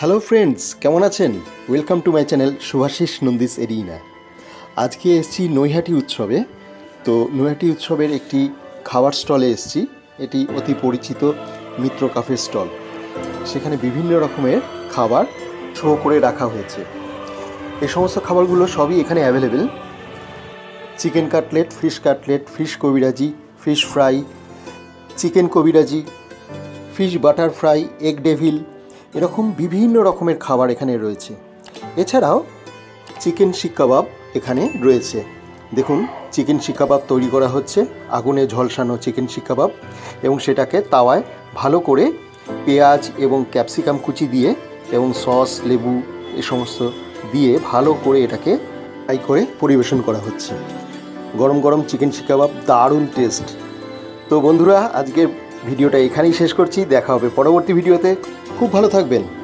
Hello friends কেমন আছেন? Welcome to my channel Subhashish Nandi's arena আজকে এসেছি নৈহাটি উৎসবে। তো নৈহাটি উৎসবের একটি খাবার স্টলে এসছি। এটি অতি পরিচিত মিত্র কাফের স্টল। সেখানে বিভিন্ন রকমের খাবার শো করে রাখা হয়েছে। এই সমস্ত খাবারগুলো সবই এখানে available chicken cutlet, fish cutlet, fish kabiraji, fish fry, chicken kabiraji, fish butter fry, egg devil এরকম বিভিন্ন রকমের খাবার এখানে রয়েছে। এছাড়াও চিকেন শিক কাবাব এখানে রয়েছে। দেখুন, চিকেন শিক কাবাব তৈরি করা হচ্ছে, আগুনে ঝলসানো চিকেন শিক কাবাব এবং সেটাকে তাওয়ায় ভালো করে পেঁয়াজ এবং ক্যাপসিকাম কুচি দিয়ে এবং সস, লেবু এ সমস্ত দিয়ে ভালো করে এটাকে ফ্রাই করে পরিবেশন করা হচ্ছে। গরম গরম চিকেন শিক কাবাব দারুণ টেস্ট। তো বন্ধুরা, আজকের ভিডিওটা এখানেই শেষ করছি। দেখা হবে পরবর্তী ভিডিওতে। খুব ভালো থাকবেন।